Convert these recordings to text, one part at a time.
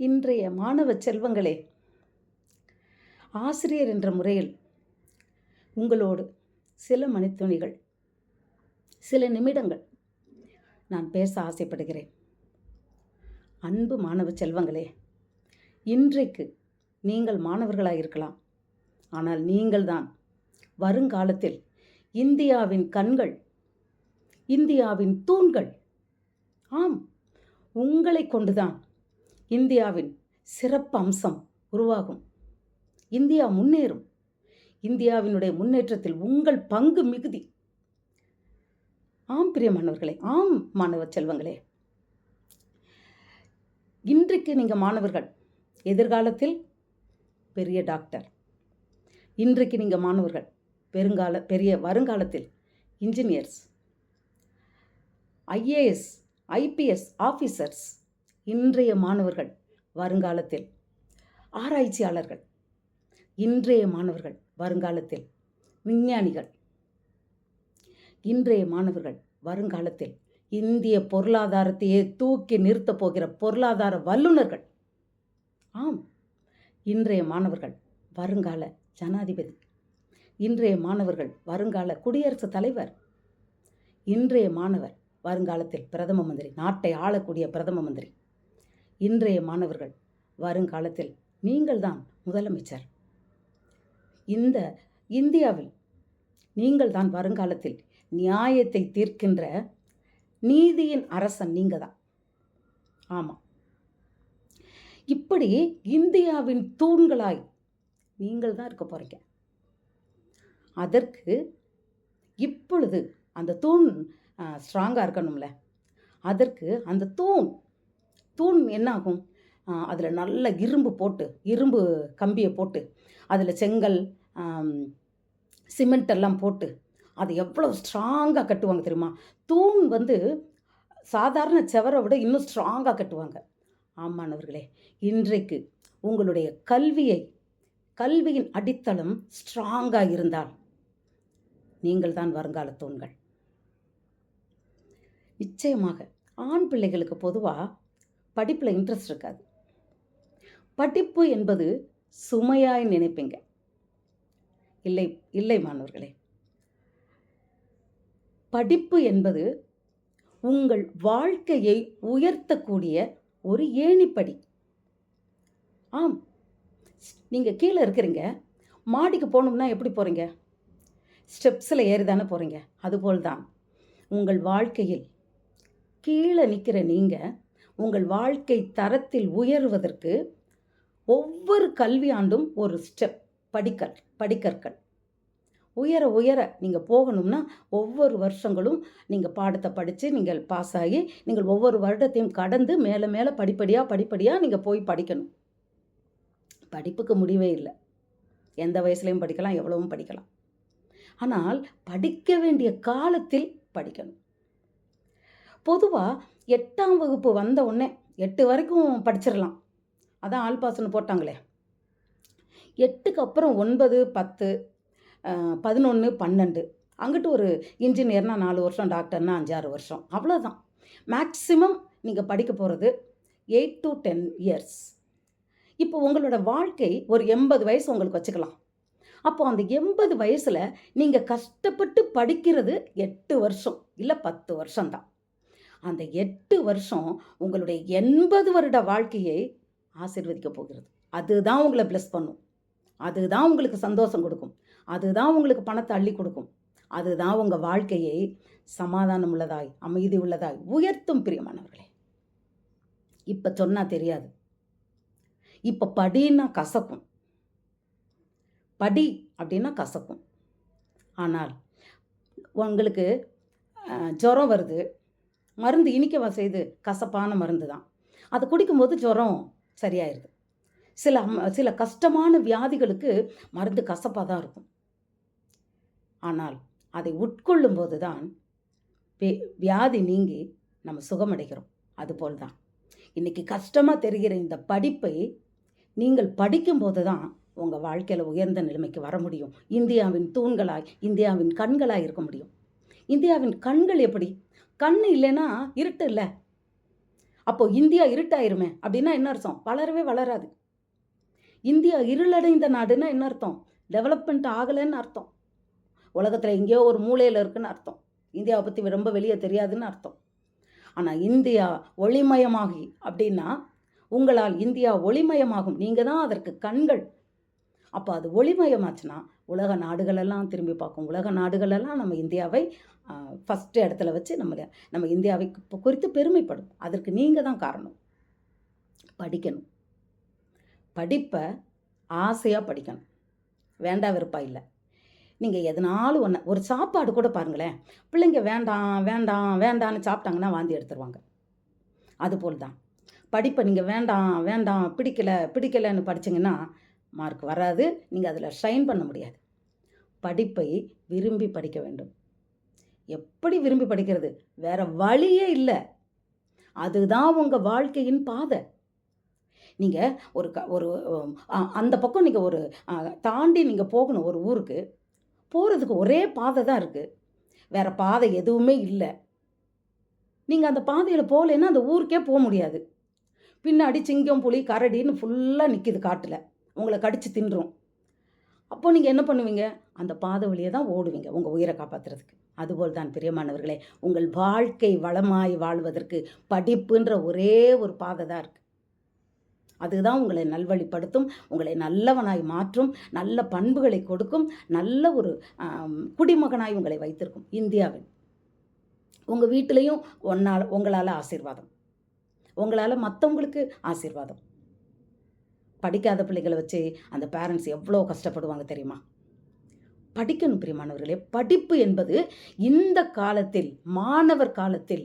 இன்றைய மாணவ செல்வங்களே ஆசிரியர் என்ற முறையில் உங்களோடு சில மணித்துணிகள் சில நிமிடங்கள் நான் பேச ஆசைப்படுகிறேன். அன்பு மாணவ செல்வங்களே இன்றைக்கு நீங்கள் மாணவர்களாக இருக்கலாம். ஆனால் நீங்கள்தான் வருங்காலத்தில் இந்தியாவின் கண்கள் இந்தியாவின் தூண்கள் ஆம் உங்களை கொண்டுதான் இந்தியாவின் சிறப்பு அம்சம் உருவாகும். இந்தியா முன்னேறும். இந்தியாவினுடைய முன்னேற்றத்தில் உங்கள் பங்கு மிகுதி. ஆம் பிரியமானவர்களே ஆம் மாணவ செல்வங்களே. இன்றைக்கு நீங்கள் மாணவர்கள் எதிர்காலத்தில் பெரிய டாக்டர். இன்றைக்கு நீங்கள் மாணவர்கள் பெருங்கால பெரிய வருங்காலத்தில் இன்ஜினியர்ஸ். IAS IPS officers. இன்றைய மாணவர்கள் வருங்காலத்தில் ஆராய்ச்சியாளர்கள் இன்றைய மாணவர்கள் வருங்காலத்தில் விஞ்ஞானிகள் இன்றைய மாணவர்கள் வருங்காலத்தில் இந்திய பொருளாதாரத்தையே தூக்கி நிறுத்தப் போகிற பொருளாதார வல்லுநர்கள். ஆம் இன்றைய மாணவர்கள் வருங்கால ஜனாதிபதி இன்றைய மாணவர்கள் வருங்கால குடியரசுத் தலைவர் இன்றைய மாணவர் வருங்காலத்தில் பிரதம மந்திரி நாட்டை ஆளக்கூடிய பிரதம மந்திரி. இன்றைய மாணவர்கள் வருங்காலத்தில் நீங்கள்தான் முதலமைச்சர். இந்த இந்தியாவில் நீங்கள்தான் வருங்காலத்தில் நியாயத்தை தீர்க்கின்ற நீதியின் அரசன் நீங்கள் தான் ஆமாம் இப்படி இந்தியாவின் தூண்களாய் நீங்கள் தான் இருக்க போகிறீங்க அதற்கு இப்பொழுது அந்த தூண் ஸ்ட்ராங்காக இருக்கணும்ல. அதற்கு அந்த தூண் தூண் என்னாகும்? அதில் நல்ல இரும்பு போட்டு இரும்பு கம்பியை போட்டு அதில் செங்கல் சிமெண்ட் எல்லாம் போட்டு அதை எவ்வளோ ஸ்ட்ராங்காக கட்டுவாங்க தெரியுமா? தூண் வந்து சாதாரண செவரை விட இன்னும் ஸ்ட்ராங்காக கட்டுவாங்க. ஆமானவர்களே இன்றைக்கு உங்களுடைய கல்வியை கல்வியின் அடித்தளம் ஸ்ட்ராங்காக இருந்தால் நீங்கள் தான் வருங்கால தூண்கள். நிச்சயமாக ஆண் பிள்ளைகளுக்கு பொதுவாக படிப்பில் இன்ட்ரெஸ்ட் இருக்காது. படிப்பு என்பது சுமையாய் நினைப்பீங்க. இல்லை இல்லை மாணவர்களே. படிப்பு என்பது உங்கள் வாழ்க்கையை உயர்த்தக்கூடிய ஒரு ஏணிப்படி. ஆம். நீங்கள் கீழே இருக்கிறீங்க. மாடிக்கு போகணும்னா எப்படி போகிறீங்க ஸ்டெப்ஸில் ஏறி தானே போகிறீங்க அதுபோல் தான் உங்கள் வாழ்க்கையில் கீழே நிற்கிற நீங்கள் உங்கள் வாழ்க்கை தரத்தில் உயர்வதற்கு ஒவ்வொரு கல்வி ஆண்டும் ஒரு ஸ்டெப் படிக்கல் படிக்கற்கள். உயர உயர நீங்கள் போகணும்னா ஒவ்வொரு வருஷங்களும் நீங்கள் பாடத்தை படித்து நீங்கள் பாஸ் ஆகி நீங்கள் ஒவ்வொரு வருடத்தையும் கடந்து மேலே மேலே படிப்படியாக படிப்படியாக நீங்கள் போய் படிக்கணும். படிப்புக்கு முடிவே இல்லை. எந்த வயசுலையும் படிக்கலாம் எவ்வளவும் படிக்கலாம். ஆனால் படிக்க வேண்டிய காலத்தில் படிக்கணும். பொதுவாக எட்டாம் வகுப்பு வந்த உடனே எட்டு வரைக்கும் படிச்சிடலாம் அதான் ஆள் போட்டாங்களே. எட்டுக்கு அப்புறம் ஒன்பது பத்து பதினொன்று பன்னெண்டு. அங்கிட்டு ஒரு இன்ஜினியர்னா நாலு வருஷம் டாக்டர்னா அஞ்சாறு வருஷம். அவ்வளோதான் மேக்ஸிமம் நீங்கள் படிக்க போகிறது எயிட் டு டென் இயர்ஸ். இப்போ உங்களோட வாழ்க்கை ஒரு எண்பது வயசு உங்களுக்கு வச்சுக்கலாம். அப்போ அந்த எண்பது வயசில் நீங்கள் கஷ்டப்பட்டு படிக்கிறது எட்டு வருஷம் இல்லை பத்து வருஷம்தான். அந்த எட்டு வருஷம் உங்களுடைய எண்பது வருட வாழ்க்கையை ஆசிர்வதிக்க போகிறது. அதுதான் உங்களை ப்ளஸ் பண்ணும். அதுதான் உங்களுக்கு சந்தோஷம் கொடுக்கும். அதுதான் உங்களுக்கு பணத்தை அள்ளி கொடுக்கும். அதுதான் உங்கள் வாழ்க்கையை சமாதானம் உள்ளதாய் அமைதி உள்ளதாய் உயர்த்தும் பிரியமானவர்களே. இப்போ சொன்னால் தெரியாது. இப்போ படின்னா கசக்கும். படி அப்படின்னா கசக்கும். ஆனால் உங்களுக்கு ஜுரம் வருது. மருந்து இனிக்கவா செய்து கசப்பான மருந்து தான். அதை குடிக்கும்போது ஜுரம் சரியாயிருது சில சில கஷ்டமான வியாதிகளுக்கு மருந்து கசப்பாக தான் இருக்கும். ஆனால் அதை உட்கொள்ளும் போது தான் வியாதி நீங்கி நம்ம சுகமடைகிறோம். அதுபோல் தான். இன்றைக்கி கஷ்டமாக தெரிகிற இந்த படிப்பை நீங்கள் படிக்கும்போது தான் உங்கள் வாழ்க்கையில் உயர்ந்த நிலைமைக்கு வர முடியும். இந்தியாவின் தூண்களாய் இந்தியாவின் கண்களாய் இருக்க முடியும். இந்தியாவின் கண்கள் எப்படி கண் இல்லைன்னா இருட்டு இல்லை. அப்போ இந்தியா இருட்டாயிருமே அப்படின்னா என்ன அர்த்தம்? வளரவே வளராது. இந்தியா இருளடைந்த நாடுன்னா என்ன அர்த்தம்? டெவலப்மெண்ட் ஆகலைன்னு அர்த்தம். உலகத்தில் எங்கேயோ ஒரு மூலையில் இருக்குன்னு அர்த்தம். இந்தியாவை பற்றி ரொம்ப வெளியே தெரியாதுன்னு அர்த்தம். ஆனால் இந்தியா ஒளிமயமாகி அப்படின்னா உங்களால் இந்தியா ஒளிமயமாகும். நீங்கள் தான் அதற்கு கண்கள். அப்போ அது ஒளிமயமாச்சுன்னா உலக நாடுகளெல்லாம் திரும்பி பார்க்கும். உலக நாடுகளெல்லாம் நம்ம இந்தியாவை ஃபஸ்ட்டு இடத்துல வச்சு நம்மளை நம்ம இந்தியாவை குறித்து பெருமைப்படும். அதற்கு நீங்கள் தான் காரணம். படிக்கணும். படிப்பை ஆசையாக படிக்கணும். வேண்டா விருப்பம் இல்லை. நீங்கள் எதனாலும் ஒன்று ஒரு சாப்பாடு கூட பாருங்களேன். பிள்ளைங்க வேண்டாம் வேண்டாம் வேண்டான்னு சாப்பிட்டாங்கன்னா வாந்தி எடுத்துருவாங்க. அதுபோல் தான். படிப்பை நீங்கள் வேண்டாம் வேண்டாம் பிடிக்கல பிடிக்கலைன்னு படிச்சிங்கன்னா மார்க் வராது. நீங்கள் அதில் ஷைன் பண்ண முடியாது. படிப்பை விரும்பி படிக்க வேண்டும். எப்படி விரும்பி படிக்கிறது? வேற வழியே இல்லை. அதுதான் உங்கள் வாழ்க்கையின் பாதை. நீங்கள் ஒரு க ஒரு அந்த பக்கம் நீங்கள் ஒரு தாண்டி நீங்கள் போகணும் ஒரு ஊருக்கு. போகிறதுக்கு ஒரே பாதை தான் இருக்குது வேறு பாதை எதுவுமே இல்லை. நீங்கள் அந்த பாதையில் போகலைன்னா அந்த ஊருக்கே போக முடியாது. பின்னாடி சிங்கம் புலி கரடின்னு ஃபுல்லாக நிற்கிது காட்டில். உங்களை கடித்து தின்றும். அப்போ நீங்கள் என்ன பண்ணுவீங்க? அந்த பாதை வழியே தான் ஓடுவீங்க உங்கள் உயிரை காப்பாற்றுறதுக்கு அதுபோல் தான் பிரியமானவர்களே உங்கள் வாழ்க்கை வளமாய் வாழ்வதற்கு படிப்புன்ற ஒரே ஒரு பாதை தான் இருக்குது அதுதான் உங்களை நல்வழிப்படுத்தும் உங்களை நல்லவனாய் மாற்றும் நல்ல பண்புகளை கொடுக்கும் நல்ல ஒரு குடிமகனாய் உங்களை வைத்திருக்கும் இந்தியாவில். உங்கள் வீட்டிலையும் ஒன்னால் உங்களால் ஆசீர்வாதம். உங்களால் மற்றவங்களுக்கு ஆசீர்வாதம். படிக்காத பிள்ளைகளை வச்சு அந்த பேரண்ட்ஸ் எவ்வளோ கஷ்டப்படுவாங்க தெரியுமா? படிக்கணும் பிரியமானவர்களே. படிப்பு என்பது இந்த காலத்தில் மாணவர் காலத்தில்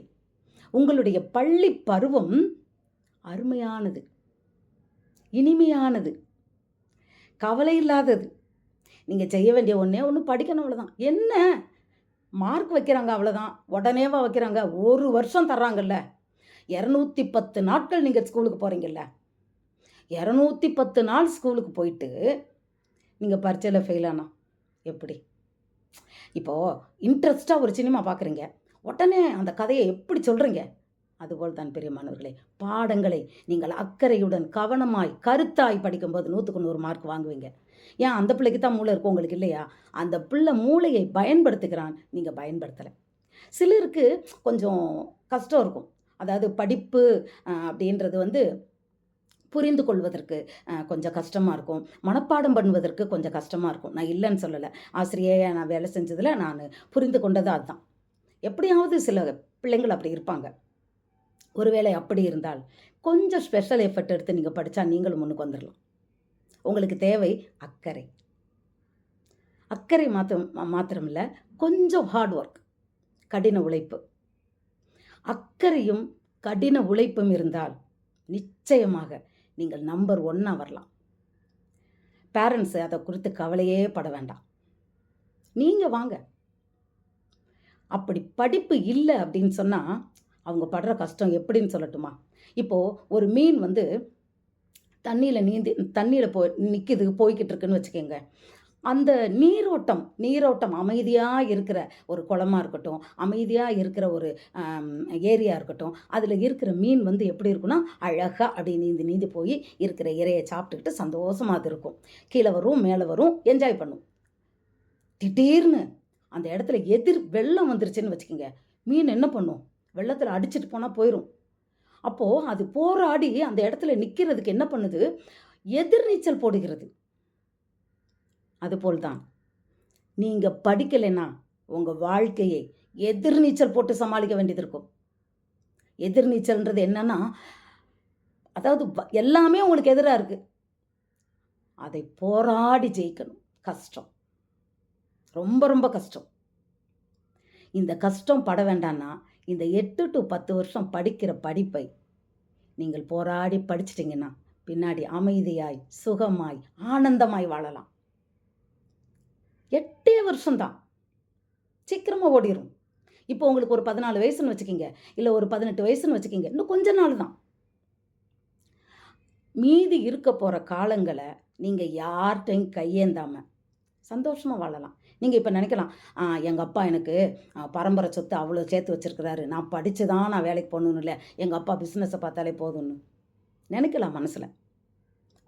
உங்களுடைய பள்ளி பருவம் அருமையானது இனிமையானது கவலை இல்லாதது. நீங்கள் செய்ய வேண்டிய ஒன்றே ஒன்று படிக்கணும் அவ்வளோதான் என்ன? மார்க் வைக்கிறாங்க அவ்வளோதான் உடனேவா வைக்கிறாங்க. ஒரு வருஷம் தர்றாங்கல்ல. இரநூத்தி பத்து நாட்கள் நீங்கள் ஸ்கூலுக்கு போகிறீங்கல்ல இரநூத்தி பத்து நாள் ஸ்கூலுக்கு போயிட்டு நீங்கள் பரீட்சையில் ஃபெயிலானா எப்படி? இப்போது இன்ட்ரெஸ்ட்டாக ஒரு சினிமா பார்க்குறீங்க உடனே அந்த கதையை எப்படி சொல்கிறீங்க அதுபோல் தான் பெரியமானவர்களே பாடங்களை நீங்கள் அக்கறையுடன் கவனமாய் கருத்தாய் படிக்கும்போது நூற்றுக்கு நூறு மார்க் வாங்குவீங்க. ஏன்? அந்த பிள்ளைக்கு தான் மூளை இருக்கும் உங்களுக்கு இல்லையா? அந்த பிள்ளை மூளையை பயன்படுத்துகிறான் நீங்கள் பயன்படுத்தலை. சிலருக்கு கொஞ்சம் கஷ்டம் இருக்கும். அதாவது படிப்பு அப்படின்றது வந்து புரிந்து கொள்வதற்கு கொஞ்சம் கஷ்டமாக இருக்கும். மனப்பாடம் பண்ணுவதற்கு கொஞ்சம் கஷ்டமாக இருக்கும். நான் இல்லைன்னு சொல்லலை. ஆசிரியையாக நான் வேலை செஞ்சதில் நான் புரிந்து கொண்டது அதுதான். எப்படியாவது சில பிள்ளைங்கள் அப்படி இருப்பாங்க. ஒருவேளை அப்படி இருந்தால் கொஞ்சம் ஸ்பெஷல் எஃபர்ட் எடுத்து நீங்கள் படித்தா நீங்களும் முன்னுக்கு வந்துடலாம் உங்களுக்கு தேவை அக்கறை. அக்கறை மாத்திரம் மாத்திரமில்ல கொஞ்சம் ஹார்ட் ஒர்க் கடின உழைப்பு. அக்கறையும் கடின உழைப்பும் இருந்தால் நிச்சயமாக நீங்கள் நம்பர் ஒன்னாக வரலாம். பேரண்ட்ஸ் அதை குறித்து கவலையே பட வேண்டாம். நீங்கள் வாங்க. அப்படி படிப்பு இல்லை அப்படின்னு சொன்னால் அவங்க படுற கஷ்டம் எப்படின்னு சொல்லட்டுமா? இப்போது ஒரு மீன் வந்து தண்ணியில் நீந்தி தண்ணியில் போ நிற்கிது போய்கிட்டு இருக்குன்னு வச்சுக்கோங்க. அந்த நீரோட்டம் நீரோட்டம் அமைதியாக இருக்கிற ஒரு குளமா இருக்கட்டும் அமைதியாக இருக்கிற ஒரு ஏரியா இருக்கட்டும் அதில் இருக்கிற மீன் வந்து எப்படி இருக்குன்னா அழகாக அப்படி நீந்தி நீந்தி போய் இருக்கிற இரையை சாப்பிட்டுக்கிட்டு சந்தோஷமாக அது இருக்கும். கீழே வரும் மேலே வரும் என்ஜாய் பண்ணும். திடீர்னு அந்த இடத்துல எதிர் வெள்ளம் வந்துருச்சுன்னு வச்சுக்கோங்க. மீன் என்ன பண்ணும்? வெள்ளத்தில் அடிச்சிட்டு போனால் போயிடும் அப்போது அது போராடி அந்த இடத்துல நிற்கிறதுக்கு என்ன பண்ணுது? எதிர்நீச்சல் போடுகிறது. அதுபோல் தான் நீங்கள் படிக்கலைன்னா உங்கள் வாழ்க்கையை எதிர்நீச்சல் போட்டு சமாளிக்க வேண்டியது இருக்கும். எதிர்நீச்சல்ன்றது என்னன்னா அதாவது வ- எல்லாமே உங்களுக்கு எதிராக இருக்குது அதை போராடி ஜெயிக்கணும். கஷ்டம். ரொம்ப ரொம்ப கஷ்டம். இந்த கஷ்டம் பட வேண்டான்னா இந்த எட்டு டு பத்து வருஷம் படிக்கிற படிப்பை நீங்கள் போராடி படிச்சிட்டிங்கன்னா பின்னாடி அமைதியாய் சுகமாய் ஆனந்தமாய் வாழலாம். எட்டே வருஷம்தான். சீக்கிரமாக ஓடிடும் இப்போ உங்களுக்கு ஒரு பதினாலு வயசுன்னு வச்சுக்கிங்க. இல்லை ஒரு பதினெட்டு வயசுன்னு வச்சுக்கிங்க. இன்னும் கொஞ்ச நாள் தான் மீதி இருக்க போகிற காலங்களை நீங்கள் யார்கிட்டையும் கையேந்தாமல் சந்தோஷமாக வாழலாம். நீங்கள் இப்போ நினைக்கலாம் எங்கள் அப்பா எனக்கு பரம்பரை சொத்து அவ்வளோ சேர்த்து வச்சிருக்கிறாரு. நான் படித்து தான் நான் வேலைக்கு போகணுன்னு இல்லை. எங்கள் அப்பா பிஸ்னஸை பார்த்தாலே போதும்னு. நினைக்கலாம் மனசில்.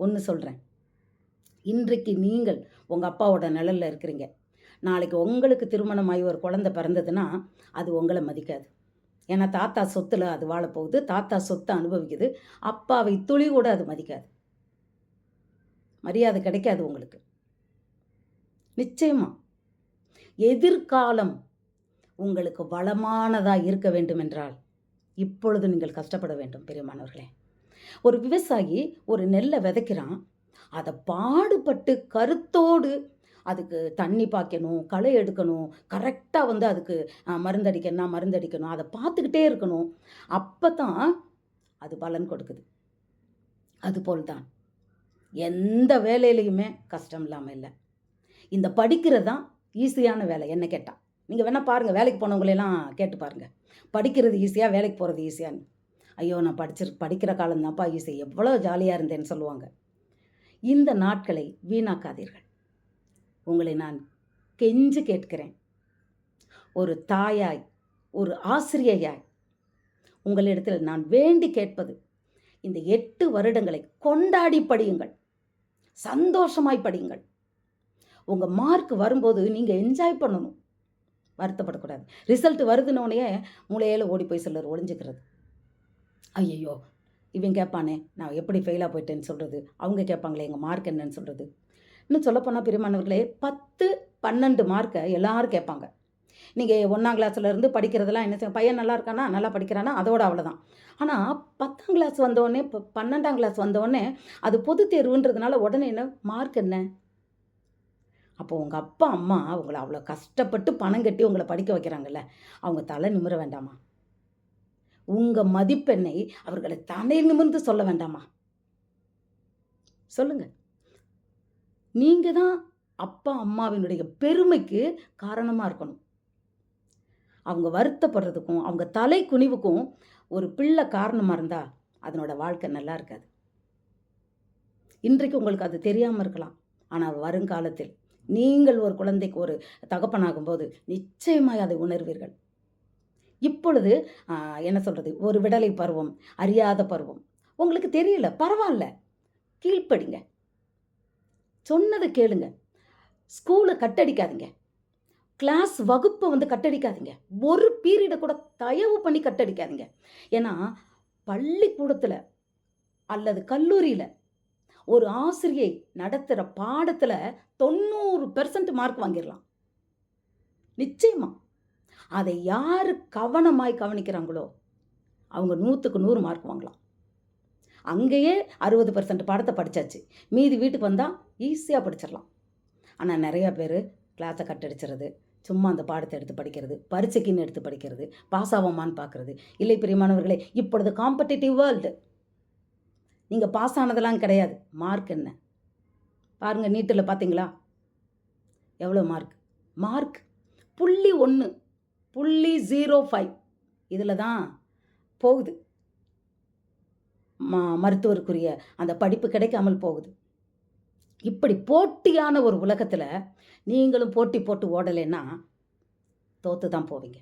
ஒன்று சொல்கிறேன் இன்றைக்கு நீங்கள் உங்கள் அப்பாவோட நிழலில் இருக்கிறீங்க. நாளைக்கு உங்களுக்கு திருமணமாகி ஒரு குழந்தை பிறந்ததுன்னா அது உங்களை மதிக்காது. ஏன்னா தாத்தா சொத்தில் அது வாழப்போகுது. தாத்தா சொத்தை அனுபவிக்குது. அப்பாவை துளி கூட அது மதிக்காது. மரியாதை கிடைக்காது உங்களுக்கு. நிச்சயமா எதிர்காலம் உங்களுக்கு வளமானதாக இருக்க வேண்டும் என்றால் இப்பொழுது நீங்கள் கஷ்டப்பட வேண்டும் பெரியமானவர்களே. ஒரு விவசாயி ஒரு நெல்லை விதைக்கிறான். அதை பாடுபட்டு கருத்தோடு அதுக்கு தண்ணி பாய்க்கணும் களை எடுக்கணும் கரெக்டாக வந்து அதுக்கு மருந்தடிக்கணும் மருந்தடிக்கணும்னா மருந்தடிக்கணும் அதை பார்த்துக்கிட்டே இருக்கணும். அப்போ தான் அது பலன் கொடுக்குது. அதுபோல் தான் எந்த வேலையிலையுமே கஷ்டம் இல்லாமல் இல்லை. இந்த படிக்கிறது தான் ஈஸியான வேலை என்ன கேட்டால் நீங்கள் வேணால் பாருங்கள் வேலைக்கு போனவங்களெல்லாம் கேட்டு பாருங்கள் படிக்கிறது ஈஸியாக வேலைக்கு போகிறது ஈஸியான்னு. ஐயோ நான் படிச்சிரு படிக்கிற காலம் தான்ப்பா ஈஸி. எவ்வளோ ஜாலியாக இருந்தேன்னு சொல்லுவாங்க. இந்த நாட்களை வீணாக்காதீர்கள். உங்களை நான் கெஞ்சு கேட்கிறேன். ஒரு தாயாய் ஒரு ஆசிரியையாய் உங்களிடத்தில் நான் வேண்டி கேட்பது இந்த எட்டு வருடங்களை கொண்டாடி படியுங்கள். சந்தோஷமாய் படியுங்கள். உங்கள் மார்க் வரும்போது நீங்கள் என்ஜாய் பண்ணணும். வருத்தப்படக்கூடாது. ரிசல்ட் வருதுன்னொடனே மூளையில் ஓடி போய் சிலர் ஒழிஞ்சுக்கிறது ஐயையோ இவன் கேட்பானே நான் எப்படி ஃபெயிலாக போயிட்டேன்னு சொல்கிறது அவங்க கேட்பாங்களே எங்கள் மார்க் என்னன்னு சொல்கிறது இன்னும் சொல்லப்போனால் பெருமானவர்களே பத்து பன்னெண்டு மார்க்கை எல்லோரும் கேட்பாங்க. நீங்கள் ஒன்றாம் கிளாஸ்லேருந்து படிக்கிறதெல்லாம் என்ன செய்ய பையன் நல்லா இருக்கானா? நல்லா படிக்கிறானா? அதோட அவ்வளோதான் ஆனால் பத்தாம் கிளாஸ் வந்தோடனே இப்போ பன்னெண்டாம் கிளாஸ் வந்தோடனே அது பொது தேர்வுன்றதுனால உடனே என்ன? மார்க் என்ன? அப்போ உங்கள் அப்பா அம்மா உங்களை அவ்வளோ கஷ்டப்பட்டு பணம் கட்டி உங்களை படிக்க வைக்கிறாங்கல்ல அவங்க தலை நிமிர வேண்டாமா? உங்கள் மதிப்பெண்ணை அவர்களை தலை நிமிர்ந்து சொல்ல வேண்டாமா? சொல்லுங்க. நீங்க தான் அப்பா அம்மாவினுடைய பெருமைக்கு காரணமாக இருக்கணும். அவங்க வருத்தப்படுறதுக்கும் அவங்க தலை குனிவுக்கும் ஒரு பிள்ளை காரணமாக இருந்தால் அதனோட வாழ்க்கை நல்லா இருக்காது. இன்றைக்கு உங்களுக்கு அது தெரியாமல் இருக்கலாம். ஆனால் வருங்காலத்தில் நீங்கள் ஒரு குழந்தைக்கு ஒரு தகப்பனாகும்போது நிச்சயமாய் அதை உணர்வீர்கள். இப்பொழுது என்ன சொல்கிறது ஒரு விடலை பருவம் அறியாத பருவம். உங்களுக்கு தெரியல பரவாயில்ல கீழ்ப்படிங்க. சொன்னதை கேளுங்க. ஸ்கூலை கட்டடிக்காதீங்க. கிளாஸ் வகுப்பை வந்து கட்டடிக்காதீங்க. ஒரு பீரியடை கூட தயவு பண்ணி கட்டடிக்காதீங்க. ஏன்னா பள்ளிக்கூடத்தில் அல்லது கல்லூரியில் ஒரு ஆசிரியை நடத்துகிற பாடத்தில் தொண்ணூறு பெர்சன்ட் மார்க் வாங்கிடலாம். நிச்சயமாக அதை யார் கவனமாய் கவனிக்கிறாங்களோ அவங்க நூற்றுக்கு நூறு மார்க் வாங்கலாம். அங்கேயே அறுபது பர்சன்ட் பாடத்தை படித்தாச்சு மீதி வீட்டுக்கு வந்தால் ஈஸியாக படிச்சிடலாம். ஆனால் நிறையா பேர் கிளாஸை கட்டடிச்சிறது சும்மா அந்த பாடத்தை எடுத்து படிக்கிறது பரீட்சைக்குன்னு எடுத்து படிக்கிறது பாஸ் ஆவோமான்னு பார்க்குறது. இல்லை பிரியமானவர்களே இப்பொழுது காம்படிட்டிவ் வேர்ல்டு நீங்கள் பாஸ் ஆனதெல்லாம் கிடையாது. மார்க் என்ன? பாருங்கள் நீட்டில் பார்த்தீங்களா? எவ்வளோ மார்க் மார்க் புள்ளி ஒன்று புள்ளி ஜீரோ ஃபைவ் இதில் தான் போகுது. ம மருத்துவருக்குரிய அந்த படிப்பு கிடைக்காமல் போகுது. இப்படி போட்டியான ஒரு உலகத்தில் நீங்களும் போட்டி போட்டு ஓடலைன்னா தோற்று தான் போவீங்க.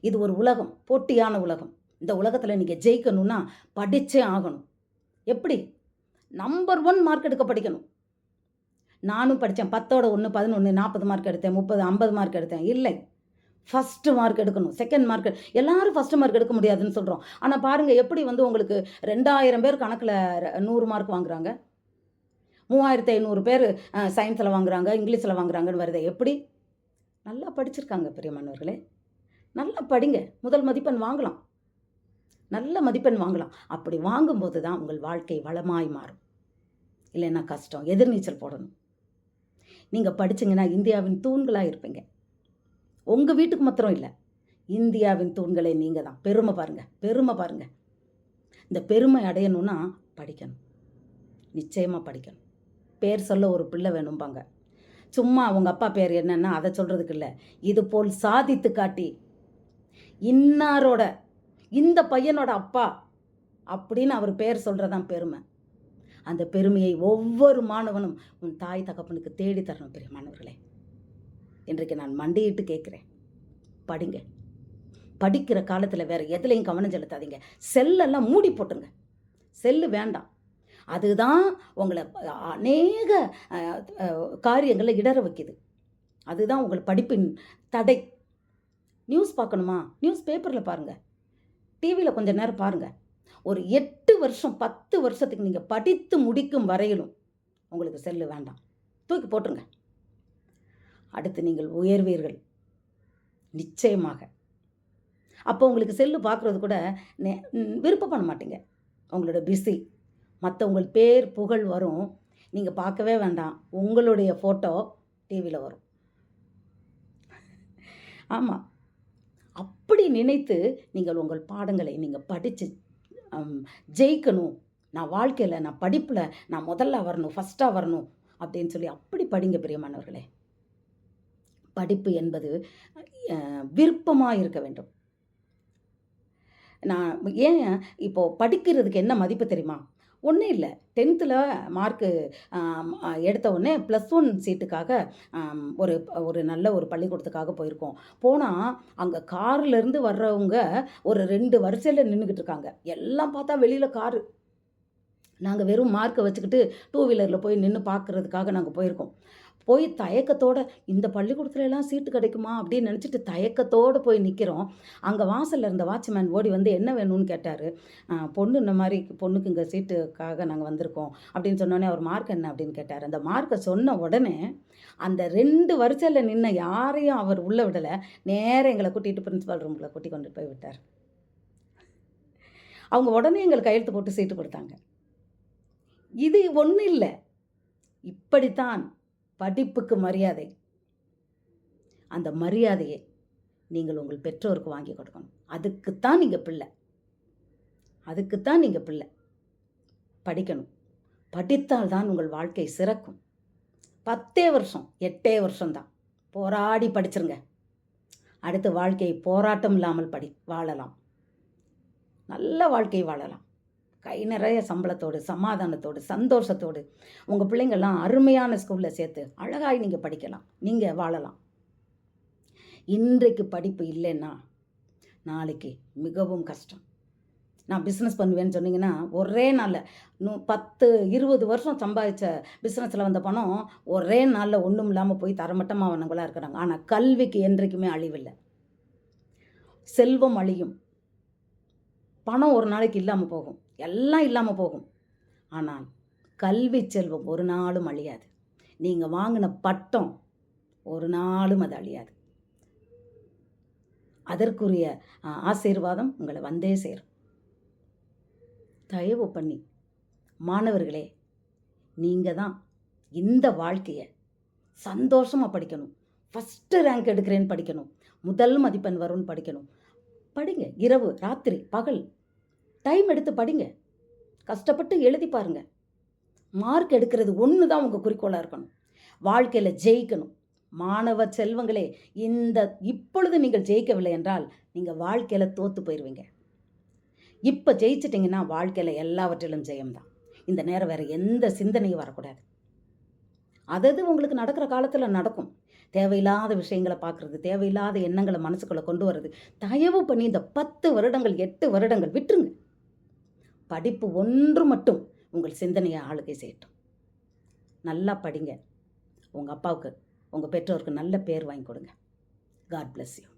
இது ஒரு உலகம் போட்டியான உலகம். இந்த உலகத்தில் நீங்கள் ஜெயிக்கணும்னா படித்தே ஆகணும். எப்படி? நம்பர் ஒன் மார்க் எடுக்க படிக்கணும். நானும் படித்தேன் பத்தோட ஒன்று பதினொன்று நாற்பது மார்க் எடுத்தேன் முப்பது ஐம்பது மார்க் எடுத்தேன். இல்லை. ஃபஸ்ட்டு மார்க் எடுக்கணும் செகண்ட் மார்க் எல்லாரும் ஃபஸ்ட்டு மார்க் எடுக்க முடியாதுன்னு சொல்கிறோம் ஆனால் பாருங்கள் எப்படி வந்து உங்களுக்கு ரெண்டாயிரம் பேர் கணக்கில் நூறு மார்க் வாங்குறாங்க? மூவாயிரத்து ஐநூறு பேர் சயின்ஸில் வாங்குறாங்க இங்கிலீஷில் வாங்குறாங்கன்னு வருது. எப்படி? நல்லா படிச்சிருக்காங்க பெரிய மன்னர்களே நல்லா படிங்க. முதல் மதிப்பெண் வாங்கலாம். நல்ல மதிப்பெண் வாங்கலாம். அப்படி வாங்கும்போது தான் உங்கள் வாழ்க்கை வளமாய் மாறும். இல்லைன்னா கஷ்டம். எதிர்நீச்சல் போடணும். நீங்கள் படிச்சிங்கன்னா இந்தியாவின் தூண்களாக இருப்பீங்க. உங்கள் வீட்டுக்கு மாத்திரம் இல்லை. இந்தியாவின் தூண்களே நீங்கள் தான். பெருமை பாருங்கள் பெருமை பாருங்கள் இந்த பெருமை அடையணும்னா படிக்கணும். நிச்சயமாக படிக்கணும். பேர் சொல்ல ஒரு பிள்ளை வேணும்பாங்க. சும்மா அவங்க அப்பா பேர் என்னன்னா அதை சொல்கிறதுக்கு இல்லை. இது போல் சாதித்து காட்டி இன்னாரோட இந்த பையனோட அப்பா அப்படின்னு அவர் பேர் சொல்கிறதான் பெருமை. அந்த பெருமையை ஒவ்வொரு மாணவனும் உன் தாய் தகப்பனுக்கு தேடி தரணும் பெரிய மாணவர்களே இன்றைக்கு நான் மண்டியிட்டு கேட்குறேன். படிங்க. படிக்கிற காலத்தில் வேறு எதுலையும் கவனம் செலுத்தாதீங்க. செல்லெல்லாம் மூடி போட்டுருங்க. செல்லு வேண்டாம். அதுதான் உங்களை அநேக காரியங்களை இடற வைக்குது. அதுதான் உங்கள் படிப்பின் தடை. நியூஸ் பார்க்கணுமா? நியூஸ் பேப்பரில் பாருங்கள் டிவியில் கொஞ்சம் நேரம் பாருங்கள் ஒரு எட்டு வருஷம் பத்து வருஷத்துக்கு நீங்கள் படித்து முடிக்கும் வரையிலும் உங்களுக்கு செல்லு வேண்டாம். தூக்கி போட்டுருங்க. அடுத்து நீங்கள் உயர்வீர்கள். நிச்சயமாக. அப்போ உங்களுக்கு செல்லு பார்க்குறது கூட நெ- ம், விருப்பப்பட மாட்டீங்க. உங்களோட பிஸி மற்றவங்கள் பேர் புகழ் வரும். நீங்கள் பார்க்கவே வேண்டாம். உங்களுடைய ஃபோட்டோ டிவியில் வரும். ஆமாம் அப்படி நினைத்து நீங்கள் உங்கள் பாடங்களை நீங்கள் படித்து ஜெயிக்கணும். நான் வாழ்க்கையில் நான் படிப்பில் நான் முதல்ல வரணும் ஃபஸ்ட்டாக வரணும் அப்படின்னு சொல்லி அப்படி படிங்க பிரியமானவர்களே. படிப்பு என்பது விருப்பமாக இருக்க வேண்டும். நான் ஏன் இப்போது படிக்கிறதுக்கு என்ன மதிப்பு தெரியுமா? ஒன்றும் இல்லை. டென்த்தில் மார்க்கு எடுத்த உடனே ப்ளஸ் ஒன் சீட்டுக்காக ஒரு ஒரு நல்ல ஒரு பள்ளிக்கூடத்துக்காக போயிருக்கோம். போனால் அங்கே கார்லேருந்து வர்றவங்க ஒரு ரெண்டு வரிசையில் நின்றுக்கிட்டு இருக்காங்க. எல்லாம் பார்த்தா வெளியில் காரு நாங்கள் வெறும் மார்க்கை வச்சுக்கிட்டு டூ வீலரில் போய் நின்று பார்க்குறதுக்காக நாங்கள் போயிருக்கோம். போய் தயக்கத்தோடு இந்த பள்ளிக்கூடத்துல எல்லாம் சீட்டு கிடைக்குமா? அப்படின்னு நினச்சிட்டு தயக்கத்தோடு போய் நிற்கிறோம் அங்கே வாசலில் இருந்த வாட்ச்மேன் ஓடி வந்து என்ன வேணும்னு கேட்டார். பொண்ணு இந்த மாதிரி பொண்ணுக்கு இங்கே சீட்டுக்காக நாங்கள் வந்திருக்கோம். அப்படின்னு சொன்னோடனே அவர் மார்க் என்ன? அப்படின்னு கேட்டார். அந்த மார்க்கை சொன்ன உடனே அந்த ரெண்டு வரிசையில் நின்ன யாரையும் அவர் உள்ளே விடலை. நேராக எங்களை கூட்டிகிட்டு பிரின்சிபால் ரூமில் கூட்டி கொண்டு போய் விட்டார். அவங்க உடனே எங்களுக்கு கையெழுத்து போட்டு சீட்டு கொடுத்தாங்க. இது ஒன்றும் இல்லை. இப்படித்தான் படிப்புக்கு மரியாதை. அந்த மரியாதையை நீங்கள் உங்கள் பெற்றோருக்கு வாங்கி கொடுக்கணும். அதுக்குத்தான் நீங்கள் பிள்ளை. அதுக்குத்தான் நீங்கள் பிள்ளை. படிக்கணும். படித்தால் தான் உங்கள் வாழ்க்கை சிறக்கும். பத்தே வருஷம் எட்டே வருஷம்தான். போராடி படிச்சிருங்க. அடுத்து வாழ்க்கையை போராட்டம் இல்லாமல் படி வாழலாம். நல்ல வாழ்க்கை வாழலாம். கை நிறைய சம்பளத்தோடு சமாதானத்தோடு சந்தோஷத்தோடு உங்கள் பிள்ளைங்கள்லாம் அருமையான ஸ்கூலில் சேர்த்து அழகாய் நீங்கள் படிக்கலாம். நீங்கள் வாழலாம். இன்றைக்கு படிப்பு இல்லைன்னா நாளைக்கு மிகவும் கஷ்டம். நான் பிஸ்னஸ் பண்ணுவேன்னு சொன்னீங்கன்னா ஒரே நாளில் நூ பத்து இருபது வருஷம் சம்பாதிச்ச பிஸ்னஸில் வந்த பணம் ஒரே நாளில் ஒன்றும் இல்லாமல் போய் தரமட்டமானவங்களாக இருக்கிறாங்க. ஆனால் கல்விக்கு என்றைக்குமே அழிவில்லை. செல்வம் அழியும். பணம் ஒரு நாளைக்கு இல்லாமல் போகும். எல்லாம் இல்லாமல் போகும். ஆனால் கல்வி செல்வம் ஒரு நாளும் அழியாது. நீங்கள் வாங்கின பட்டம் ஒரு நாளும் அது அழியாது. அதற்குரிய ஆசீர்வாதம் உங்களை வந்தே சேரும். தயவு பண்ணி மாணவர்களே நீங்கள் தான் இந்த வாழ்க்கையை சந்தோஷமாக படிக்கணும். ஃபஸ்ட்டு ரேங்க் எடுக்கிறேன்னு படிக்கணும். முதல் மதிப்பெண் வரும்னு படிக்கணும். படிங்க. இரவு ராத்திரி பகல் டைம் எடுத்து படிங்க. கஷ்டப்பட்டு எழுதி பாருங்க. மார்க் எடுக்கிறது ஒன்று தான் உங்கள் குறிக்கோளாக இருக்கணும். வாழ்க்கையில் ஜெயிக்கணும். மாணவ செல்வங்களே இந்த இப்பொழுது நீங்கள் ஜெயிக்கவில்லை என்றால் நீங்கள் வாழ்க்கையில் தோற்று போயிடுவீங்க இப்போ ஜெயிச்சிட்டிங்கன்னா வாழ்க்கையில் எல்லாவற்றிலும் ஜெயம்தான். இந்த நேரம் வேறு எந்த சிந்தனையும் வரக்கூடாது. அதது உங்களுக்கு நடக்கிற காலத்தில் நடக்கும். தேவையில்லாத விஷயங்களை பார்க்குறது தேவையில்லாத எண்ணங்களை மனசுக்குள்ளே கொண்டு வர்றது தயவு பண்ணி இந்த பத்து வருடங்கள் எட்டு வருடங்கள் விட்டுருங்க. படிப்பு ஒன்று மட்டும் உங்கள் சிந்தனையை ஆளுகை செய்யட்டும். நல்லா படிங்க. உங்கள் அப்பாவுக்கு உங்கள் பெற்றோருக்கு நல்ல பேர் வாங்கி கொடுங்க. God bless you